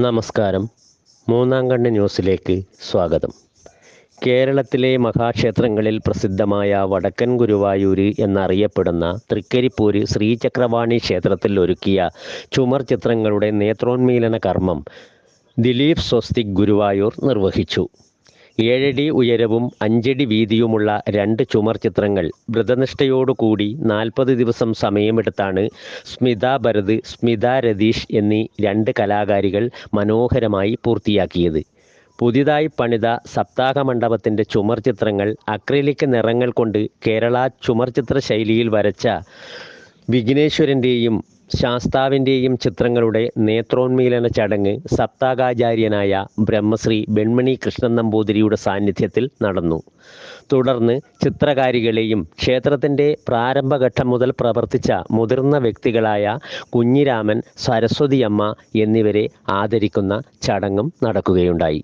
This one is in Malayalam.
നമസ്കാരം. മൂന്നാം കണ്ണ് ന്യൂസിലേക്ക് സ്വാഗതം. കേരളത്തിലെ മഹാക്ഷേത്രങ്ങളിൽ പ്രസിദ്ധമായ വടക്കൻ ഗുരുവായൂര് എന്നറിയപ്പെടുന്ന തൃക്കരിപ്പൂര് ശ്രീചക്രവാണി ക്ഷേത്രത്തിൽ ഒരുക്കിയ ചുമർ ചിത്രങ്ങളുടെ നേത്രോന്മീലന കർമ്മം ദിലീപ് സ്വസ്തിക് ഗുരുവായൂർ നിർവഹിച്ചു. ഏഴടി ഉയരവും അഞ്ചടി വീതിയുമുള്ള രണ്ട് ചുമർ ചിത്രങ്ങൾ വ്രതനിഷ്ഠയോടുകൂടി നാൽപ്പത് ദിവസം സമയമെടുത്താണ് സ്മിത ഭരത് സ്മിത രതീഷ് എന്നീ രണ്ട് കലാകാരികൾ മനോഹരമായി പൂർത്തിയാക്കിയത്. പുതിയതായി പണിത സപ്താഹ മണ്ഡപത്തിന്റെ ചുമർ ചിത്രങ്ങൾ അക്രിലിക് നിറങ്ങൾ കൊണ്ട് കേരള ചുമർ ചിത്ര ശൈലിയിൽ വരച്ച വിഘ്നേശ്വരന്റെയും ശാസ്താവിന്റെയും ചിത്രങ്ങളുടെ നേത്രോന്മീലന ചടങ്ങ് സപ്താകാചാര്യനായ ബ്രഹ്മശ്രീ വെൺമണി കൃഷ്ണൻ നമ്പൂതിരിയുടെ സാന്നിധ്യത്തിൽ നടന്നു. തുടർന്ന് ചിത്രകാരികളെയും ക്ഷേത്രത്തിന്റെ പ്രാരംഭഘട്ടം മുതൽ പ്രവർത്തിച്ച മുതിർന്ന വ്യക്തികളായ കുഞ്ഞിരാമൻ സരസ്വതിയമ്മ എന്നിവരെ ആദരിക്കുന്ന ചടങ്ങും നടക്കുകയുണ്ടായി.